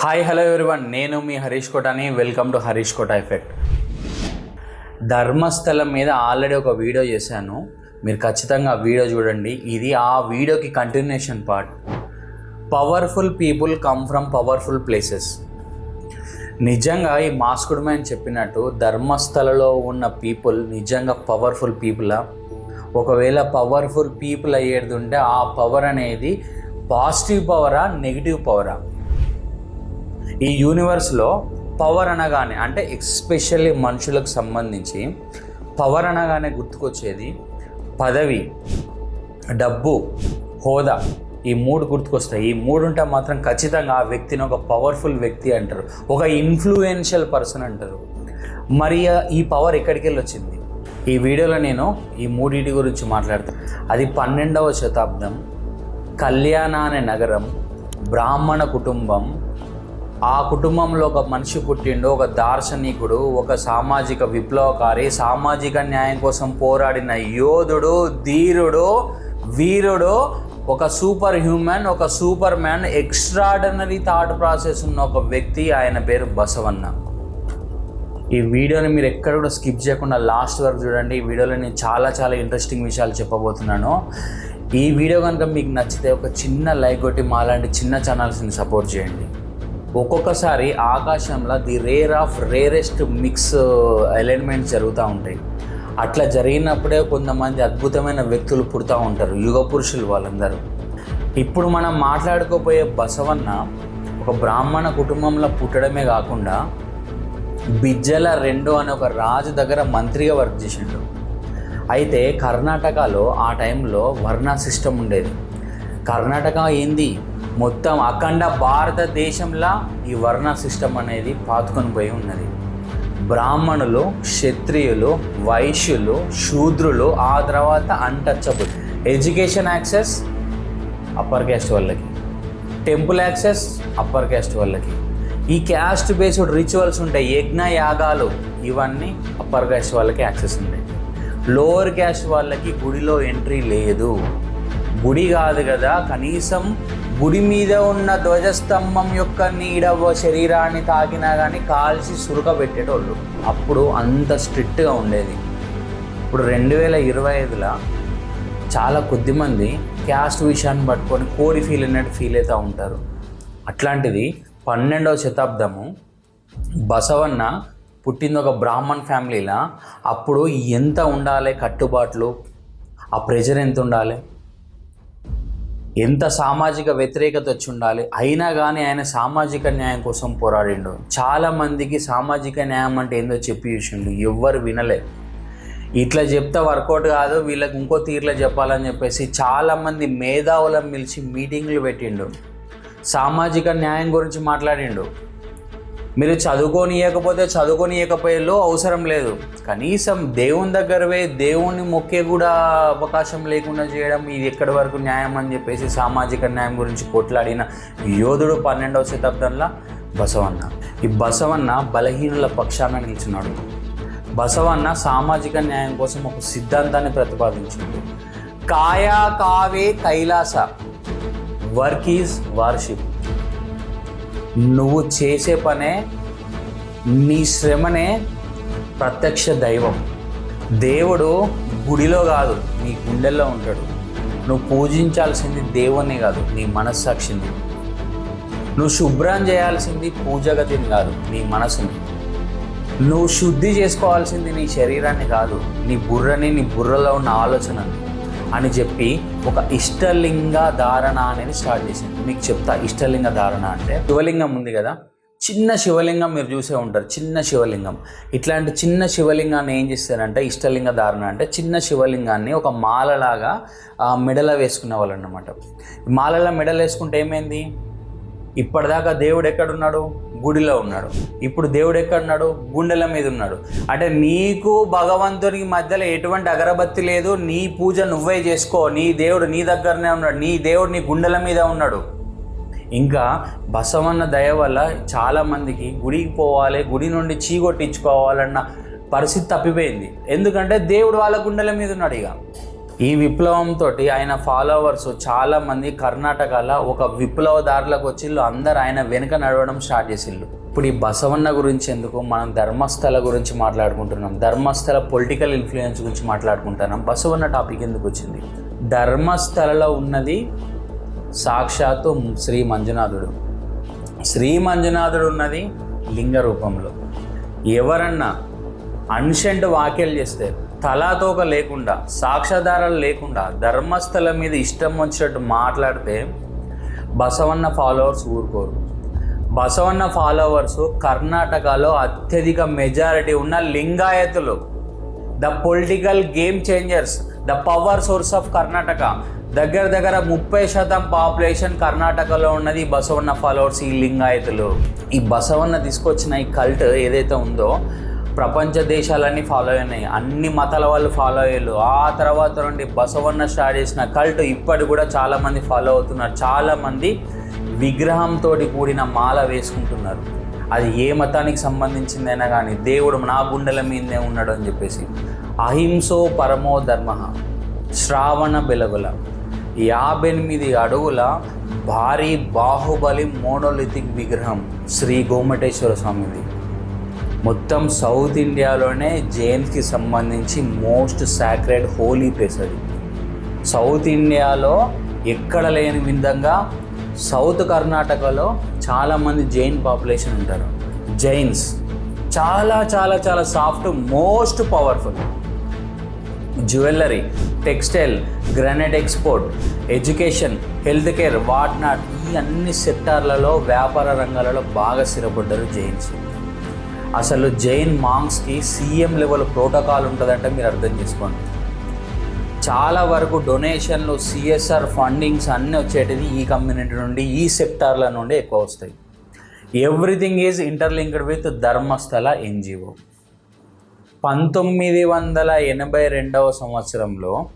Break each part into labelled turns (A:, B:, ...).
A: Hi hello everyone నేను మీ Harish కోటాని. Welcome to Harish Kota effect Dharmasthalam మీద ఆల్రెడీ ఒక వీడియో చేశాను. మీరు ఖచ్చితంగా ఆ వీడియో చూడండి. ఇది ఆ వీడియోకి continuation part powerful people come from powerful places నిజంగా ఈ మాస్కుడ్ మ్యాన్ చెప్పినట్టు ధర్మస్థలలో ఉన్న పీపుల్ నిజంగా పవర్ఫుల్ పీపులా ఒకవేళ పవర్ఫుల్ పీపుల్ అయ్యేది ఉంటే ఆ పవర్ అనేది పాజిటివ్ పవరా నెగిటివ్ పవరా ఈ యూనివర్స్లో పవర్ అనగానే అంటే ఎస్పెషల్లీ మనుషులకు సంబంధించి పవర్ అనగానే గుర్తుకొచ్చేది పదవి డబ్బు హోదా. ఈ మూడు గుర్తుకొస్తాయి. ఈ మూడు ఉంటే మాత్రం ఖచ్చితంగా ఆ వ్యక్తిని ఒక పవర్ఫుల్ వ్యక్తి అంటారు. ఒక ఇన్ఫ్లుయెన్షియల్ పర్సన్ అంటారు. మరి ఈ పవర్ ఎక్కడికి వెళ్ళి వచ్చింది ఈ వీడియోలో నేను ఈ మూడింటి గురించి మాట్లాడతాను అది పన్నెండవ శతాబ్దం. కళ్యాణ అనే నగరం బ్రాహ్మణ కుటుంబం ఆ కుటుంబంలో ఒక మనిషి పుట్టిండు ఒక దార్శనికుడు ఒక సామాజిక విప్లవకారి సామాజిక న్యాయం కోసం పోరాడిన యోధుడు ధీరుడు వీరుడు ఒక సూపర్ హ్యూమన్ ఒక super man extraordinary thought process ఉన్న ఒక వ్యక్తి ఆయన పేరు బసవన్న. ఈ వీడియోని మీరు ఎక్కడ కూడా స్కిప్ చేయకుండా లాస్ట్ వరకు చూడండి. ఈ వీడియోలో నేను చాలా చాలా ఇంట్రెస్టింగ్ విషయాలు చెప్పబోతున్నాను. ఈ వీడియో కనుక మీకు నచ్చితే ఒక చిన్న లైక్ కొట్టి మాలాంటి చిన్న ఛానల్స్ని సపోర్ట్ చేయండి. ఒక్కొక్కసారి ఆకాశంలో the rare of rarest mix uh, elements జరుగుతూ ఉంటాయి. అట్లా జరిగినప్పుడే కొంతమంది అద్భుతమైన వ్యక్తులు పుడతా ఉంటారు యుగ పురుషులు వాళ్ళందరూ. ఇప్పుడు మనం మాట్లాడుకోపోయే బసవన్న ఒక బ్రాహ్మణ కుటుంబంలో పుట్టడమే కాకుండా బిజ్జల రెండు అనే ఒక రాజు దగ్గర మంత్రిగా వర్క్ చేసిండు. అయితే కర్ణాటకలో ఆ టైంలో వర్ణ సిస్టమ్ ఉండేది. కర్ణాటక ఏంది? మొత్తం అఖండ భారతదేశంలో ఈ వర్ణ సిస్టమ్ అనేది పాతుకొని పోయి ఉన్నది. బ్రాహ్మణులు క్షత్రియులు వైశ్యులు శూద్రులు ఆ తర్వాత untouchable education access upper caste వాళ్ళకి. టెంపుల్ యాక్సెస్ అప్పర్ క్యాస్ట్ వాళ్ళకి. ఈ క్యాస్ట్ బేస్డ్ రిచువల్స్ ఉంటాయి యజ్ఞ యాగాలు ఇవన్నీ అప్పర్ క్యాస్ట్ వాళ్ళకి యాక్సెస్ ఉంటాయి. లోవర్ క్యాస్ట్ వాళ్ళకి గుడిలో ఎంట్రీ లేదు. గుడి కాదు కదా కనీసం గుడి మీద ఉన్న ధ్వజస్తంభం యొక్క నీడ శరీరాన్ని తాకినా కానీ కాల్చి సురకబెట్టేటోళ్ళు అప్పుడు అంత స్ట్రిక్ట్గా ఉండేది. ఇప్పుడు రెండు వేల ఇరవై ఐదులో చాలా కొద్దిమంది క్యాస్ట్ విషయాన్ని పట్టుకొని కోడి ఫీల్ అన్నట్టు ఫీల్ అవుతూ ఉంటారు. అట్లాంటిది పన్నెండవ శతాబ్దము బసవన్న పుట్టింది ఒక బ్రాహ్మణ్ ఫ్యామిలీలా. అప్పుడు ఎంత ఉండాలి కట్టుబాట్లు? ఆ ప్రెజర్ ఎంత ఉండాలి? ఎంత సామాజిక వ్యతిరేకత వచ్చి ఉండాలి? అయినా కానీ ఆయన సామాజిక న్యాయం కోసం పోరాడిండు. చాలామందికి సామాజిక న్యాయం అంటే ఏందో చెప్పి చూసిండు. ఎవ్వరు వినలే. ఇట్లా చెప్తే వర్కౌట్ కాదు వీళ్ళకి ఇంకో తీరులో చెప్పాలని చెప్పేసి చాలామంది మేధావులను పిలిచి మీటింగ్లు పెట్టిండు. సామాజిక న్యాయం గురించి మాట్లాడిండు. మీరు చదువుకోనియకపోతే చదువుకోనియకపోయేలో అవసరం లేదు. కనీసం దేవుని దగ్గరవే దేవుణ్ణి మొక్కే కూడా అవకాశం లేకుండా చేయడం ఇది ఎక్కడి వరకు న్యాయం అని చెప్పేసి సామాజిక న్యాయం గురించి కొట్లాడిన యోధుడు పన్నెండవ శతాబ్దంలో బసవన్న. ఈ బసవన్న బలహీనుల పక్షాన నిల్చున్నాడు. బసవన్న సామాజిక న్యాయం కోసం ఒక సిద్ధాంతాన్ని ప్రతిపాదించింది కాయా కావే కైలాస. Work is worship. నువ్వు చేసే పనే నీ శ్రమనే ప్రత్యక్ష దైవం. దేవుడు గుడిలో కాదు నీ గుండెల్లో ఉంటాడు. నువ్వు పూజించాల్సింది దేవుణ్ణి కాదు నీ మనస్సాక్షిని. నువ్వు శుభ్రం చేయాల్సింది పూజగతిని కాదు నీ మనసుని. నువ్వు శుద్ధి చేసుకోవాల్సింది నీ శరీరాన్ని కాదు నీ బుర్రని నీ బుర్రలో ఉన్న ఆలోచనని. అని చెప్పి ఒక ఇష్టలింగ ధారణ అనేది స్టార్ట్ చేసింది. మీకు చెప్తా ఇష్టలింగ ధారణ అంటే శివలింగం ఉంది కదా? చిన్న శివలింగం మీరు చూసే ఉంటారు చిన్న శివలింగం. ఇట్లాంటి చిన్న శివలింగాన్ని ఏం చేస్తారంటే ఇష్టలింగ ధారణ అంటే చిన్న శివలింగాన్ని ఒక మాలలాగా మెడల వేసుకునే వాళ్ళు అనమాట మాలలో మెడలు వేసుకుంటే ఏమైంది? ఇప్పటిదాకా దేవుడు ఎక్కడున్నాడు? గుడిలో ఉన్నాడు. ఇప్పుడు దేవుడు ఎక్కడున్నాడు గుండెల మీద ఉన్నాడు. అంటే నీకు భగవంతునికి మధ్యలో ఎటువంటి అగరబత్తి లేదు. నీ పూజ నువ్వే చేసుకో. నీ దేవుడు నీ దగ్గరనే ఉన్నాడు. నీ దేవుడు నీ గుండెల మీద ఉన్నాడు. ఇంకా బసవన్న దయ వల్ల చాలామందికి గుడికి పోవాలి గుడి నుండి చీగొట్టించుకోవాలన్న పరిస్థితి తప్పిపోయింది. ఎందుకంటే దేవుడు వాళ్ళ గుండెల మీద ఉన్నాడు ఇక. ఈ విప్లవంతో ఆయన ఫాలోవర్స్ చాలామంది కర్ణాటకలో ఒక విప్లవదారులకు వచ్చిళ్ళు అందరు ఆయన వెనుక నడవడం స్టార్ట్ చేసిళ్ళు. ఇప్పుడు ఈ బసవన్న గురించి ఎందుకు మనం ధర్మస్థల గురించి మాట్లాడుకుంటున్నాం? ధర్మస్థల పొలిటికల్ ఇన్ఫ్లుయెన్స్ గురించి మాట్లాడుకుంటున్నాం. బసవన్న టాపిక్ ఎందుకు వచ్చింది? ధర్మస్థలలో ఉన్నది సాక్షాత్తు శ్రీ మంజునాథుడు. శ్రీ మంజునాథుడు ఉన్నది లింగ రూపంలో. ఎవరన్నా అన్షంట్ వాక్యలు చేస్తే తలాతోక లేకుండా సాక్ష్యాధారాలు లేకుండా ధర్మస్థలం మీద ఇష్టం వచ్చినట్టు మాట్లాడితే బసవన్న ఫాలోవర్స్ ఊరుకోరు. బసవన్న ఫాలోవర్స్ కర్ణాటకలో అత్యధిక మెజారిటీ ఉన్న లింగాయతులు. The political game changers the power source of Karnataka. దగ్గర దగ్గర ముప్పై శాతం పాపులేషన్ కర్ణాటకలో ఉన్నది బసవన్న ఫాలోవర్స్ ఈ లింగాయతులు. ఈ బసవన్న తీసుకొచ్చిన ఈ కల్ట్ ఏదైతే ఉందో ప్రపంచ దేశాలన్నీ ఫాలో అయినాయి. అన్ని మతాల వాళ్ళు ఫాలో అయ్యారు. ఆ తర్వాత నుండి బసవన్న స్టార్ట్ చేసిన కల్ట్ ఇప్పటి కూడా చాలామంది ఫాలో అవుతున్నారు. చాలామంది విగ్రహంతో కూడిన మాల వేసుకుంటున్నారు. అది ఏ మతానికి సంబంధించిందైనా కానీ దేవుడు నా గుండెల మీదనే ఉన్నాడు అని చెప్పేసి. అహింసో పరమో ధర్మ. శ్రావణ బెలగుల. యాభై ఎనిమిది అడుగుల భారీ బాహుబలి మోనోలిథిక్ విగ్రహం శ్రీ గోమటేశ్వర స్వామిది. మొత్తం సౌత్ ఇండియాలోనే జైన్స్కి సంబంధించి మోస్ట్ సాక్రెడ్ హోలీ ప్లేస్ అది. సౌత్ ఇండియాలో ఎక్కడ లేని విధంగా సౌత్ కర్ణాటకలో చాలామంది జైన్ పాపులేషన్ ఉంటారు. జైన్స్. చాలా చాలా చాలా soft most powerful jewellery textile granite export education health care what not ఈ అన్ని సెక్టార్లలో వ్యాపార రంగాలలో బాగా స్థిరపడ్డారు జైన్స్. అసలు జైన్ మాంగ్స్కి సీఎం లెవెల్ ప్రోటోకాల్ ఉంటుందంటే మీరు అర్థం చేసుకోండి. చాలా వరకు డొనేషన్లు సిఎస్ఆర్ ఫండింగ్స్ అన్నీ వచ్చేటివి ఈ కమ్యూనిటీ నుండి ఈ సెక్టార్ల నుండి ఎక్కువ వస్తాయి. Everything is interlinked with Dharmasthala NGO. పంతొమ్మిది వందల ఎనభై రెండవ సంవత్సరంలో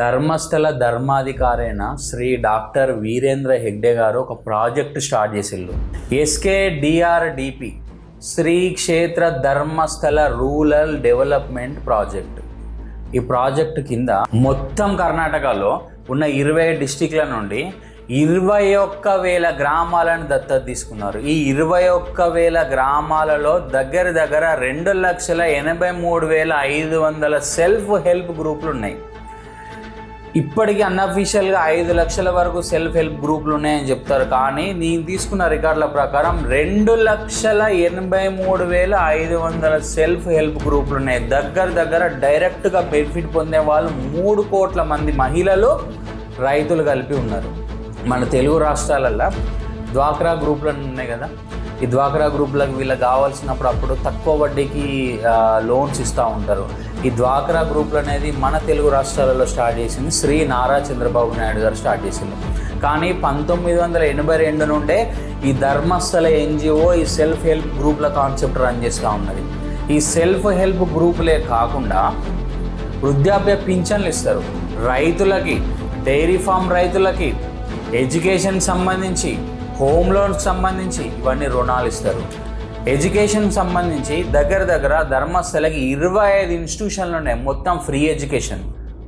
A: ధర్మస్థల ధర్మాధికారైన శ్రీ డాక్టర్ వీరేంద్ర హెగ్డే గారు ఒక project start చేసిల్లు SK DRDP Shri Kshetra Dharmasthala rural development project. ఈ ప్రాజెక్టు కింద మొత్తం కర్ణాటకలో ఉన్న ఇరవై డిస్టిక్ల నుండి ఇరవై ఒక్క వేల గ్రామాలను దత్తత తీసుకున్నారు. ఈ ఇరవై ఒక్క వేల గ్రామాలలో దగ్గర దగ్గర రెండు లక్షల ఎనభై మూడు వేల ఐదు వందల సెల్ఫ్ హెల్ప్ గ్రూపులు ఉన్నాయి. ఇప్పటికీ అన్అఫీషియల్గా ఐదు లక్షల వరకు సెల్ఫ్ హెల్ప్ గ్రూపులు ఉన్నాయని చెప్తారు. కానీ నేను తీసుకున్న రికార్డుల ప్రకారం రెండు లక్షల ఎనభై మూడు వేల ఐదు వందల సెల్ఫ్ హెల్ప్ గ్రూపులు ఉన్నాయి. దగ్గర దగ్గర డైరెక్ట్గా బెనిఫిట్ పొందే వాళ్ళు మూడు కోట్ల మంది మహిళలు రైతులు కలిపి ఉన్నారు. మన తెలుగు రాష్ట్రాలల్లో డ్వాక్రా గ్రూపులు ఉన్నాయి కదా. ఈ డ్వాక్రా గ్రూప్లకు వీళ్ళకి కావాల్సినప్పుడు అప్పుడు తక్కువ వడ్డీకి లోన్స్ ఇస్తూ ఉంటారు. ఈ డ్వాక్రా గ్రూపులు అనేది మన తెలుగు రాష్ట్రాలలో స్టార్ట్ చేసింది శ్రీ నారా చంద్రబాబు నాయుడు గారు స్టార్ట్ చేసింది. కానీ పంతొమ్మిది వందల ఎనభై రెండు నుండే ఈ ధర్మస్థల ఎన్జిఓ ఈ సెల్ఫ్ హెల్ప్ గ్రూప్ల కాన్సెప్ట్ రన్ చేస్తూ ఉన్నది. ఈ సెల్ఫ్ హెల్ప్ గ్రూపులే కాకుండా వృద్ధాప్య పింఛన్లు ఇస్తారు. రైతులకి డైరీ ఫామ్ రైతులకి ఎడ్యుకేషన్ సంబంధించి హోమ్ లోన్కి సంబంధించి ఇవన్నీ రుణాలు ఇస్తారు. ఎడ్యుకేషన్ సంబంధించి దగ్గర దగ్గర ధర్మస్థలకి ఇరవై ఐదు ఇన్స్టిట్యూషన్లు ఉన్నాయి. మొత్తం ఫ్రీ ఎడ్యుకేషన్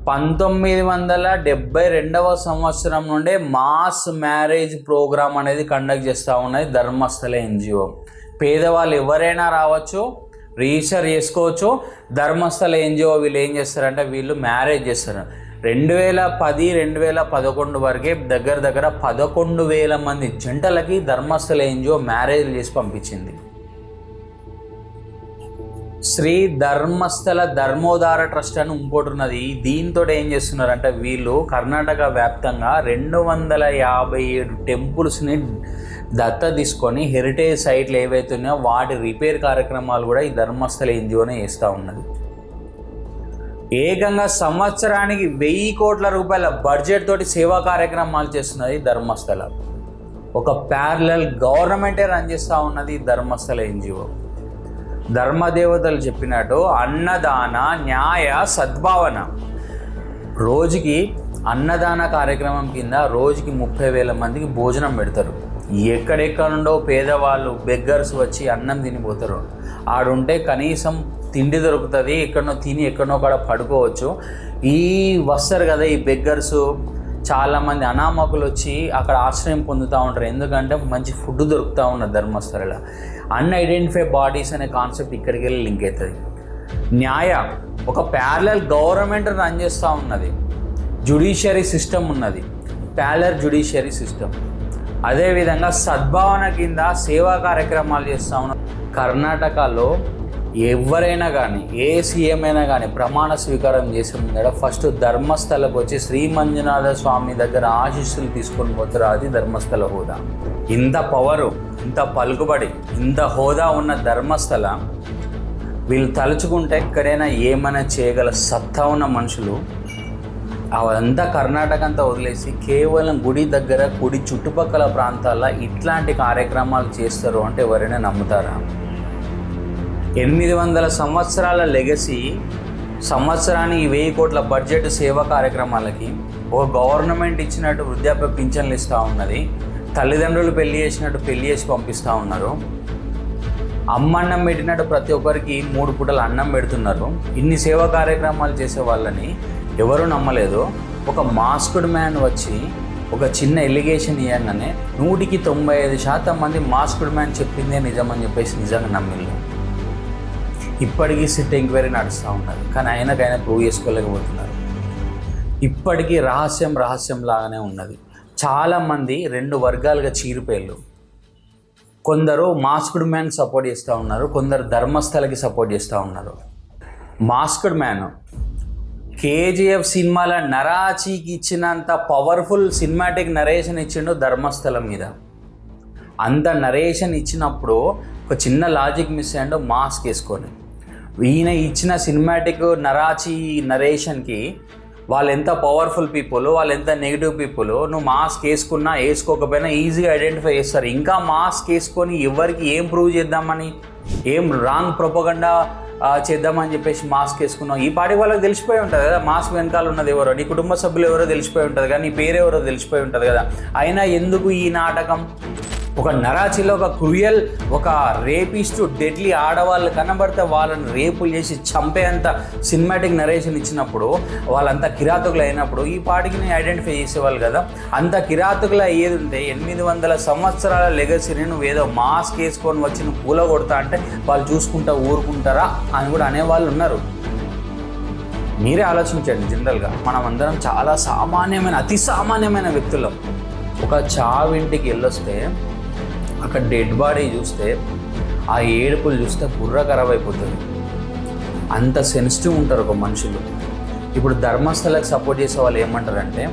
A: పంతొమ్మిది వందల డెబ్బై రెండవ సంవత్సరం నుండే మాస్ మ్యారేజ్ ప్రోగ్రామ్ అనేది కండక్ట్ చేస్తూ ఉన్నది ధర్మస్థల ఎన్జిఓ. పేదవాళ్ళు ఎవరైనా రావచ్చు రిజిస్టర్ చేసుకోవచ్చు ధర్మస్థల ఎన్జిఓ వీళ్ళు ఏం చేస్తారంటే వీళ్ళు మ్యారేజ్ చేస్తారు. రెండు వేల పది రెండు వేల పదకొండు వరకే దగ్గర దగ్గర పదకొండు వేల మంది జంటలకి ధర్మస్థల ఎన్జిఓ మ్యారేజ్ చేసి పంపించింది. శ్రీ ధర్మస్థల ధర్మోదార ట్రస్ట్ అని ఇంకోటి దీంతో ఏం చేస్తున్నారంటే వీళ్ళు కర్ణాటక వ్యాప్తంగా రెండు వందల యాభై ఏడు టెంపుల్స్ని దత్త తీసుకొని హెరిటేజ్ సైట్లు ఏవైతే ఉన్నాయో వాటి రిపేర్ కార్యక్రమాలు కూడా ఈ ధర్మస్థల ఎన్జిఓనే చేస్తూ ఉన్నది. ఏకంగా సంవత్సరానికి వెయ్యి కోట్ల రూపాయల బడ్జెట్ తోటి సేవా కార్యక్రమాలు చేస్తున్నది ధర్మస్థల. ఒక ప్యారలల్ గవర్నమెంటే రన్ చేస్తూ ఉన్నది ధర్మస్థల ఎన్జిఓ ధర్మదేవతలు చెప్పినట్టు అన్నదాన న్యాయ సద్భావన. రోజుకి అన్నదాన కార్యక్రమం కింద రోజుకి ముప్పై వేల మందికి భోజనం పెడతారు. ఎక్కడెక్కడుండో పేదవాళ్ళు బెగ్గర్స్ వచ్చి అన్నం తినిపోతారు. ఆడుంటే కనీసం తిండి దొరుకుతుంది ఎక్కడనో తిని ఎక్కడనో కూడా పడుకోవచ్చు. ఈ వస్తారు కదా ఈ బెగ్గర్స్ చాలామంది అనామకులు వచ్చి అక్కడ ఆశ్రయం పొందుతూ ఉంటారు. ఎందుకంటే మంచి ఫుడ్ దొరుకుతూ ఉన్నది ధర్మస్థలలో. అన్ఐడెంటిఫై బాడీస్ అనే కాన్సెప్ట్ ఇక్కడికి వెళ్ళి లింక్ అవుతుంది. న్యాయ ఒక ప్యారలల్ గవర్నమెంట్ రన్ చేస్తూ ఉన్నది. జుడిషియరీ సిస్టమ్ ఉన్నది. ప్యాలర్ జుడిషియరీ సిస్టమ్ అదేవిధంగా సద్భావన కింద సేవా కార్యక్రమాలు చేస్తూ ఉన్నారు కర్ణాటకలో ఎవరైనా కానీ ఏ సీఎం అయినా కానీ ప్రమాణ స్వీకారం చేసే ముందర ఫస్ట్ ధర్మస్థలకు వచ్చి శ్రీ మంజునాథ స్వామి దగ్గర ఆశీస్సులు తీసుకొని పోతారు? అది ధర్మస్థల హోదా. ఇంత పవరు ఇంత పలుకుబడి ఇంత హోదా ఉన్న ధర్మస్థల వీళ్ళు తలుచుకుంటే ఎక్కడైనా ఏమైనా చేయగల సత్తా ఉన్న మనుషులు అవంతా కర్ణాటక అంతా వదిలేసి కేవలం గుడి దగ్గర గుడి చుట్టుపక్కల ప్రాంతాల్లో ఇట్లాంటి కార్యక్రమాలు చేస్తారు అంటే ఎవరైనా నమ్ముతారా? ఎనిమిది వందల సంవత్సరాల లెగసీ సంవత్సరానికి వెయ్యి కోట్ల బడ్జెట్ సేవా కార్యక్రమాలకి ఒక గవర్నమెంట్ ఇచ్చినట్టు వృద్ధాప్య పింఛన్లు ఇస్తూ ఉన్నది తల్లిదండ్రులు పెళ్ళి చేసినట్టు పెళ్ళి చేసి పంపిస్తూ ఉన్నారు. అమ్మ అన్నం పెట్టినట్టు ప్రతి ఒక్కరికి మూడు పూటలు అన్నం పెడుతున్నారు. ఇన్ని సేవా కార్యక్రమాలు చేసే వాళ్ళని ఎవరు నమ్మలేదు. ఒక మాస్క్డ్ మ్యాన్ వచ్చి ఒక చిన్న ఎలిగేషన్ ఇవ్వగానే నూటికి తొంభై ఐదు శాతం మంది మాస్క్డ్ మ్యాన్ చెప్పిందే నిజమని చెప్పేసి నిజంగా నమ్మిళ్ళు ఇప్పటికీ సిట్ ఎంక్వైరీ నడుస్తూ ఉన్నది కానీ ఆయనకైనా ప్రూవ్ చేసుకోలేకపోతున్నారు. ఇప్పటికీ రహస్యం రహస్యం లాగానే ఉన్నది. చాలామంది రెండు వర్గాలుగా చీరిపోయారు. కొందరు మాస్క్డ్ మ్యాన్ సపోర్ట్ చేస్తూ ఉన్నారు. కొందరు ధర్మస్థలకి సపోర్ట్ చేస్తూ ఉన్నారు. మాస్క్డ్ మ్యాన్ కేజీఎఫ్ సినిమాల నరాచీకి ఇచ్చినంత పవర్ఫుల్ సినిమాటిక్ నరేషన్ ఇచ్చిండు ధర్మస్థలం మీద. అంత నరేషన్ ఇచ్చినప్పుడు ఒక చిన్న లాజిక్ మిస్ అయ్యాడు మాస్క్ వేసుకొని. ఈయన ఇచ్చిన సినిమాటిక్ నరాచి నరేషన్కి వాళ్ళు ఎంత పవర్ఫుల్ పీపుల్ వాళ్ళు ఎంత నెగిటివ్ పీపుల్ నువ్వు మాస్క్ వేసుకున్నా వేసుకోకపోయినా ఈజీగా ఐడెంటిఫై చేస్తారు. ఇంకా మాస్క్ వేసుకొని ఎవరికి ఏం ప్రూవ్ చేద్దామని ఏం రాంగ్ ప్రొపగండా చేద్దామని చెప్పేసి మాస్క్ వేసుకున్నావు. ఈ పాటి వాళ్ళకి తెలిసిపోయి ఉంటుంది కదా మాస్క్ వెనకాల ఉన్నది ఎవరో నీ కుటుంబ సభ్యులు ఎవరో తెలిసిపోయి ఉంటుంది కదా నీ పేరు ఎవరో తెలిసిపోయి ఉంటుంది కదా. అయినా ఎందుకు ఈ నాటకం? ఒక నరాచిలో ఒక క్రూయల్ ఒక రేపిస్టు డెడ్లీ ఆడవాళ్ళు కనబడితే వాళ్ళని రేపులు చేసి చంపేంత సినిమాటిక్ నరేషన్ ఇచ్చినప్పుడు వాళ్ళంతా కిరాతకులు అయినప్పుడు ఈ పాటికి నేను ఐడెంటిఫై చేసేవాళ్ళు కదా. అంత కిరాతకులు అయ్యేది ఉంటే ఎనిమిది వందల సంవత్సరాల లెగసీని నువ్వు ఏదో మాస్క్ వేసుకొని వచ్చి నువ్వు పూల కొడతా అంటే వాళ్ళు చూసుకుంటా ఊరుకుంటారా అని కూడా అనేవాళ్ళు ఉన్నారు. మీరే ఆలోచించండి జనరల్గా మనం అందరం చాలా సామాన్యమైన అతి సామాన్యమైన వ్యక్తులం. ఒక చావింటికి వెళ్ళొస్తే అక్కడ డెడ్ బాడీ చూస్తే ఆ ఏడుపులు చూస్తే బుర్ర ఖరాబ్ అయిపోతుంది. అంత సెన్సిటివ్ ఉంటారు ఒక మనుషులు. ఇప్పుడు ధర్మస్థలకు సపోర్ట్ చేసే వాళ్ళు ఏమంటారంటే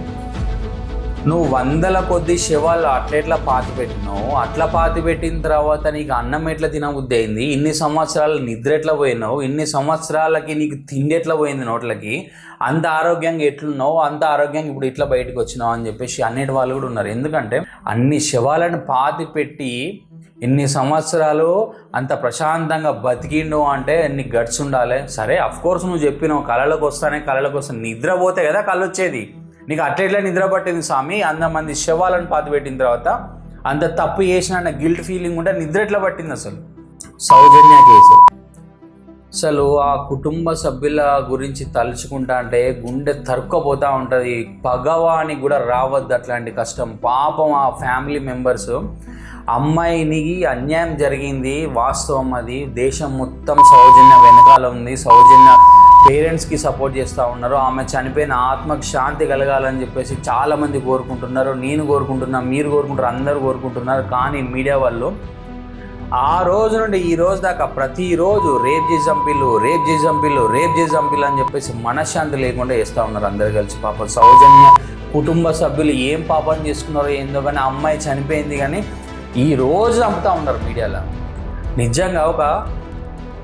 A: నువ్వు వందల కొద్ది శవాలు అట్లెట్లా పాతి పెట్టినావు? అట్లా పాతి పెట్టిన తర్వాత నీకు అన్నం ఎట్లా తినబుద్ధి అయింది? ఇన్ని సంవత్సరాలు నిద్ర ఎట్లా పోయినావు? ఇన్ని సంవత్సరాలకి నీకు తిండి ఎట్లా పోయింది నోట్లకి? అంత ఆరోగ్యంగా ఎట్లున్నావు? అంత ఆరోగ్యంగా ఇప్పుడు ఇట్లా బయటకు వచ్చినావు అని చెప్పేసి అన్నిటి వాళ్ళు కూడా ఉన్నారు. ఎందుకంటే అన్ని శవాలను పాతి పెట్టి ఇన్ని సంవత్సరాలు అంత ప్రశాంతంగా బతికిండు అంటే ఎన్ని గట్స్ ఉండాలి? సరే అఫ్కోర్స్ నువ్వు చెప్పినావు కళలకు వస్తానే కళలకు వస్తాను. నిద్రపోతే కదా కళ్ళు వచ్చేది నీకు అట్లెట్లా నిద్ర పట్టింది స్వామి? అంతమంది శవాలను పాతి పెట్టిన తర్వాత అంత తప్పు చేసిన గిల్ట్ ఫీలింగ్ ఉంటే నిద్ర ఎట్లా పట్టింది అసలు? సౌజన్య కేసు. అసలు ఆ కుటుంబ సభ్యుల గురించి తలుచుకుంటా అంటే గుండె తరుక్కపోతూ ఉంటుంది. పగవానికి కూడా రావద్దు అట్లాంటి కష్టం. పాపం ఆ ఫ్యామిలీ మెంబర్స్ అమ్మాయినికి అన్యాయం జరిగింది. వాస్తవం అది. దేశం మొత్తం సౌజన్య వెనకాల ఉంది. సౌజన్య పేరెంట్స్కి సపోర్ట్ చేస్తూ ఉన్నారు. ఆమె చనిపోయిన ఆత్మకు శాంతి కలగాలని చెప్పేసి చాలామంది కోరుకుంటున్నారు. నేను కోరుకుంటున్నా మీరు కోరుకుంటారు అందరూ కోరుకుంటున్నారు. కానీ మీడియా వాళ్ళు ఆ రోజు నుండి ఈ రోజు దాకా ప్రతిరోజు రేప్ చేసి చంపిల్లు రేప్ చేసి చంపిల్లు రేప్ చేసి చంపిల్లు అని చెప్పేసి మనశ్శాంతి లేకుండా వేస్తూ ఉన్నారు అందరు కలిసి. పాపం సౌజన్య కుటుంబ సభ్యులు ఏం పాపం చేసుకున్నారో ఏందో కానీ అమ్మాయి చనిపోయింది కానీ ఈ రోజు చంపుతూ ఉన్నారు మీడియాలో. నిజంగా ఒక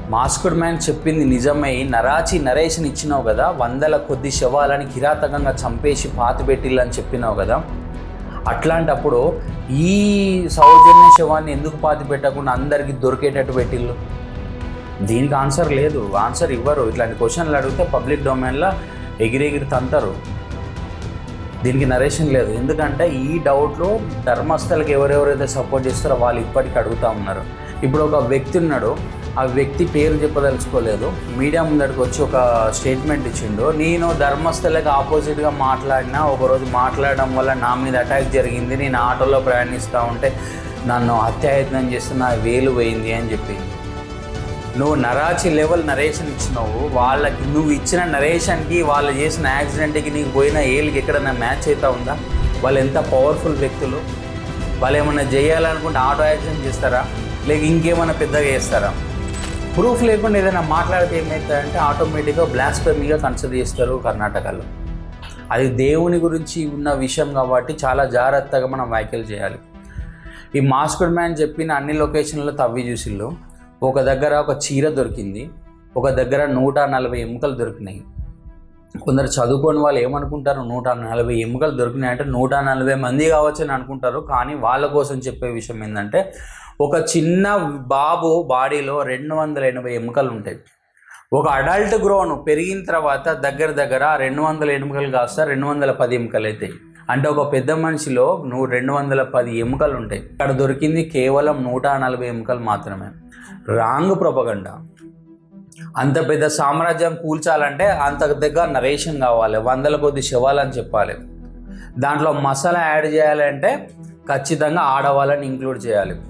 A: మాస్కుడ్ మ్యాన్ చెప్పింది నిజమై. నరాచి నరేషన్ ఇచ్చినావు కదా వందల కొద్ది శవాలని కిరాతకంగా చంపేసి పాతి పెట్టిల్లని చెప్పినావు కదా. అట్లాంటప్పుడు ఈ సౌజన్య శవాన్ని ఎందుకు పాతి పెట్టకుండా అందరికీ దొరికేటట్టు పెట్టిల్లు? దీనికి ఆన్సర్ లేదు. ఆన్సర్ ఇవ్వరు. ఇట్లాంటి క్వశ్చన్లు అడిగితే పబ్లిక్ డొమైన్లో ఎగిరెగిరి తంతారు. దీనికి నరేషన్ లేదు. ఎందుకంటే ఈ డౌట్లో ధర్మస్థలకి ఎవరెవరైతే సపోర్ట్ చేస్తారో వాళ్ళు ఇప్పటికీ అడుగుతూ ఉన్నారు. ఇప్పుడు ఒక వ్యక్తి ఉన్నాడు. ఆ వ్యక్తి పేరు చెప్పదలుచుకోలేదు. మీడియా ముందడికి వచ్చి ఒక స్టేట్మెంట్ ఇచ్చిండు. నేను ధర్మస్థలకి ఆపోజిట్గా మాట్లాడినా ఒకరోజు మాట్లాడడం వల్ల నా మీద అటాక్ జరిగింది. నేను ఆటోలో ప్రయాణిస్తూ ఉంటే నన్ను హత్యాయత్నం చేస్తే నా వేలు పోయింది అని చెప్పింది. నువ్వు నరాచి లెవెల్ నరేషన్ ఇచ్చినావు. వాళ్ళకి నువ్వు ఇచ్చిన నరేషన్కి వాళ్ళు చేసిన యాక్సిడెంట్కి నీకు పోయిన ఏళ్ళకి ఎక్కడైనా మ్యాచ్ అవుతా ఉందా? వాళ్ళు ఎంత పవర్ఫుల్ వ్యక్తులు? వాళ్ళు ఏమైనా చేయాలనుకుంటే ఆటో యాక్సిడెంట్ చేస్తారా? లేక ఇంకేమైనా పెద్దగా చేస్తారా? ప్రూఫ్ లేకుండా ఏదైనా మాట్లాడితే ఏమవుతాయంటే ఆటోమేటిక్గా బ్లాస్ఫెమీగా కన్సిడర్ చేస్తారు కర్ణాటకలో. అది దేవుని గురించి ఉన్న విషయం కాబట్టి చాలా జాగ్రత్తగా మనం వ్యాఖ్యలు చేయాలి. ఈ మాస్కుడ్ మ్యాన్ చెప్పిన అన్ని లొకేషన్లో తవ్వి చూసిళ్ళు. ఒక దగ్గర ఒక చీర దొరికింది. ఒక దగ్గర నూట నలభై ఎముకలు దొరికినాయి. కొందరు చదువుకొని వాళ్ళు ఏమనుకుంటారు? నూట నలభై ఎముకలు దొరికినాయి అంటే నూట నలభై మంది కావచ్చు అని అనుకుంటారు. కానీ వాళ్ళ కోసం చెప్పే విషయం ఏంటంటే ఒక చిన్న బాబు బాడీలో రెండు వందల ఎనభై ఎముకలు ఉంటాయి. ఒక అడల్ట్ గ్రోన్ పెరిగిన తర్వాత దగ్గర దగ్గర రెండు వందల ఎముకలు కాస్త రెండు వందల పది ఎముకలు అవుతాయి అంటే ఒక పెద్ద మనిషిలో నువ్వు రెండు వందల పది ఎముకలు ఉంటాయి. అక్కడ దొరికింది కేవలం నూట నలభై ఎముకలు మాత్రమే. Wrong propaganda. అంత పెద్ద సామ్రాజ్యం కూల్చాలంటే అంత దగ్గర నరేషన్ కావాలి వందల కొద్ది శవాలని చెప్పాలి. దాంట్లో మసాలా యాడ్ చేయాలంటే ఖచ్చితంగా ఆడవాళ్ళని ఇంక్లూడ్ చేయాలి.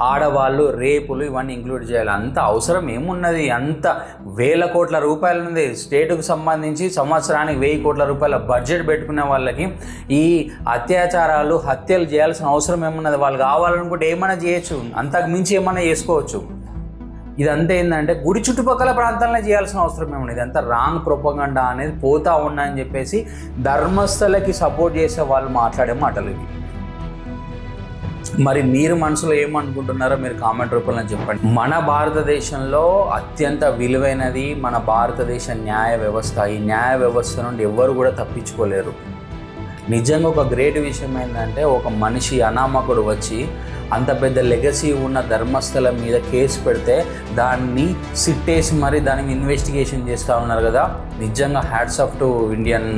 A: ఆడవాళ్ళు రేపులు ఇవన్నీ ఇంక్లూడ్ చేయాలి. అంత అవసరం ఏమున్నది? అంత వేల కోట్ల రూపాయలు ఉంది స్టేటుకు సంబంధించి సంవత్సరానికి వెయ్యి కోట్ల రూపాయల బడ్జెట్ పెట్టుకునే వాళ్ళకి ఈ అత్యాచారాలు హత్యలు చేయాల్సిన అవసరం ఏమున్నది? వాళ్ళు కావాలనుకుంటే ఏమైనా చేయొచ్చు. అంతకు మించి ఏమైనా చేసుకోవచ్చు. ఇదంతా ఏంటంటే గుడి చుట్టుపక్కల ప్రాంతాలనే చేయాల్సిన అవసరం ఏముంది ఇదంతా రాంగ్ ప్రొపగండా అనేది పోతా ఉన్నా అని చెప్పేసి ధర్మస్థలకి సపోర్ట్ చేసే వాళ్ళు మాట్లాడే మాటలు ఇవి. మరి మీరు మనసులో ఏమనుకుంటున్నారో మీరు కామెంట్ రూపంలో చెప్పండి. మన భారతదేశంలో అత్యంత విలువైనది మన భారతదేశ న్యాయ వ్యవస్థ. ఈ న్యాయ వ్యవస్థ నుండి ఎవ్వరు కూడా తప్పించుకోలేరు. నిజంగా ఒక గ్రేట్ విషయం ఏంటంటే ఒక మనిషి అనామకుడు వచ్చి అంత పెద్ద లెగసీ ఉన్న ధర్మస్థలం మీద కేసు పెడితే దాన్ని సిట్టేసి మరి దానికి ఇన్వెస్టిగేషన్ చేస్తూ ఉన్నారు కదా. నిజంగా hats off to Indian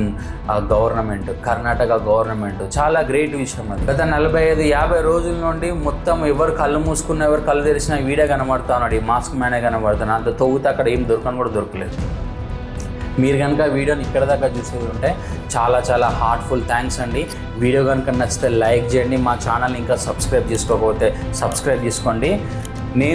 A: government Karnataka government చాలా గ్రేట్ విషయం అది. గత నలభై ఐదు యాభై రోజుల నుండి మొత్తం ఎవరు కళ్ళు మూసుకున్న ఎవరు కళ్ళు తెరిచినా వీడే కనబడతా ఉన్నాడు. ఈ మాస్క్ మ్యానే కనబడుతున్నాడు. అంత తవ్వుతే అక్కడ ఏం దొరకని కూడా దొరకలేదు. మీరు కనుక వీడియోని ఇక్కడ దాకా చూసేది ఉంటే చాలా చాలా హార్ట్ఫుల్ థ్యాంక్స్ అండి. వీడియో కనుక నచ్చితే లైక్ చేయండి మా ఛానల్ ఇంకా సబ్స్క్రైబ్ చేసుకోకపోతే సబ్స్క్రైబ్ చేసుకోండి. నేను